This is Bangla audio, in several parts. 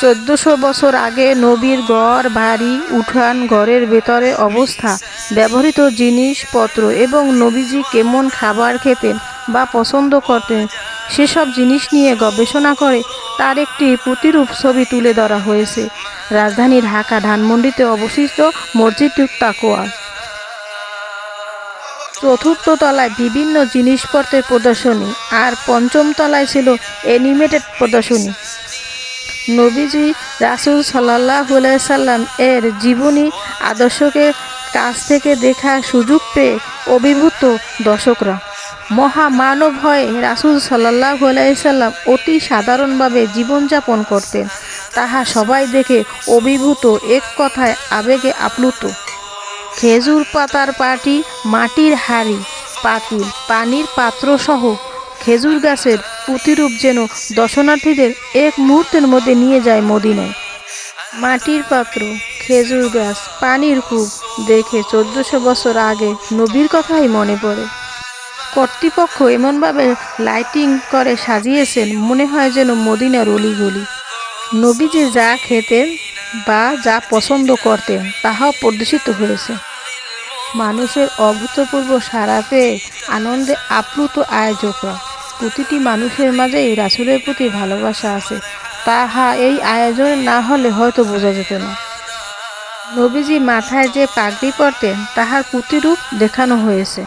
চোদ্দশো বছর আগে নবীর ঘর, বাড়ি, উঠান, ঘরের ভেতরে অবস্থা, ব্যবহৃত জিনিসপত্র এবং নবীজি কেমন খাবার খেতেন বা পছন্দ করতেন, সেসব জিনিস নিয়ে গবেষণা করে তার একটি প্রতিরূপ ছবি তুলে ধরা হয়েছে। রাজধানী ঢাকা, ধানমন্ডিতে অবস্থিত মসজিদ তাকোয়া চতুর্থ তলায় বিভিন্ন জিনিসপত্রের প্রদর্শনী আর পঞ্চম তলায় ছিল অ্যানিমেটেড প্রদর্শনী। নবীজি রাসুল সাল্লাহ সাল্লাম এর জীবনী আদর্শকে কাছ থেকে দেখার সুযোগ পেয়ে অভিভূত দর্শকরা। মহামানব হয়ে রাসুল সাল্লাহ সাল্লাম অতি সাধারণভাবে জীবনযাপন করতেন। তাহা সবাই দেখে অভিভূত এক কথায় আবেগে আপ্লুত। খেজুর পাতার পাটি, মাটির হাড়ি, পাতিল, পানির পাত্রসহ খেজুর গাছের প্রতিরূপ যেন দর্শনার্থীদের এক মুহূর্তের মধ্যে নিয়ে যায় মদিনায়। মাটির পাত্র, খেজুর গাছ, পানির কূপ দেখে চোদ্দশো বছর আগে নবীর কথাই মনে পড়ে। কর্তৃপক্ষ এমনভাবে লাইটিং করে সাজিয়েছেন, মনে হয় যেন মদিনার অলিগলি। যে যা খেতেন বা যা পছন্দ করতেন, তাহাও প্রদর্শিত হয়েছে। মানুষের অভূতপূর্ব পেয়ে আনন্দে আপ্লুত আয়োজকরা। প্রতিটি মানুষের মাঝেই রাসুলের প্রতি ভালোবাসা আছে। তাহা এই আয়োজন না হলে হয়তো বোঝা যেত না। নবীজি মাথায় যে পাগড়ি পরতেন, তাহার প্রতিরূপ দেখানো হয়েছে।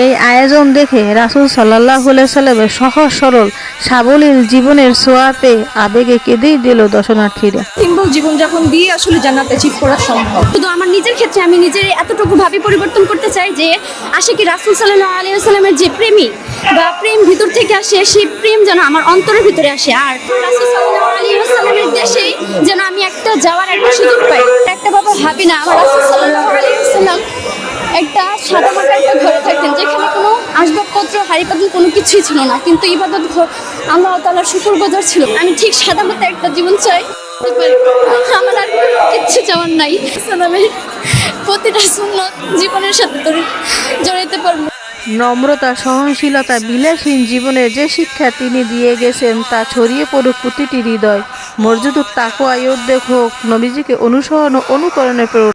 এই আয়োজন দেখে রাসুল সাল্লাহ সাল্লামের সহজ সরল সাবলীল জীবনের ছোঁয়াতে আবেগে কেঁদেই দিল দর্শনার্থীরা। সিম্বল জীবনযাপন দিয়ে আসলে জান্নাত অ্যাচিভ করা সম্ভব। শুধু আমার নিজের ক্ষেত্রে আমি নিজের এতটুকু ভাবে পরিবর্তন করতে চাই যে আশিকি রাসুল সাল্লাহ আলিয়া সাল্লামের যে প্রেমী বা প্রেম ভিতর থেকে আসে সেই প্রেম যেন আমার অন্তরের ভিতরে আসে। আর রাসুল সাল্লাহ আলিয়া সাল্লামের দেশেই যেন আমি একটা যাওয়ার একটা সুযোগ পাই। একটা বাবা ভাবি না আমার রাসুল সাল্লাহ একটা সাদা আসবাবপত্র হাড়ি পাতিল কোনো কিছুই ছিল না, কিন্তু ইবাদত আল্লাহ তালার শুকুর বাজার ছিল। আমি ঠিক সাদা মাটা একটা জীবন চাই। আমার আর কিচ্ছু চাওয়ার নাই। সালামের প্রতিটা সুন্নত জীবনের সাথে জড়াইতে পারব। নম্রতা, সহনশীলতা, বিলাসহীন জীবনে যে শিক্ষা তিনি দিয়ে গেছেন, তা ছড়িয়ে পড়ুক প্রতিটি হৃদয়। মসজিদুর তাকুয়া ইউদ্দেখ হোক, নবীজিকে অনুসরণ ও অনুকরণে প্রেরণা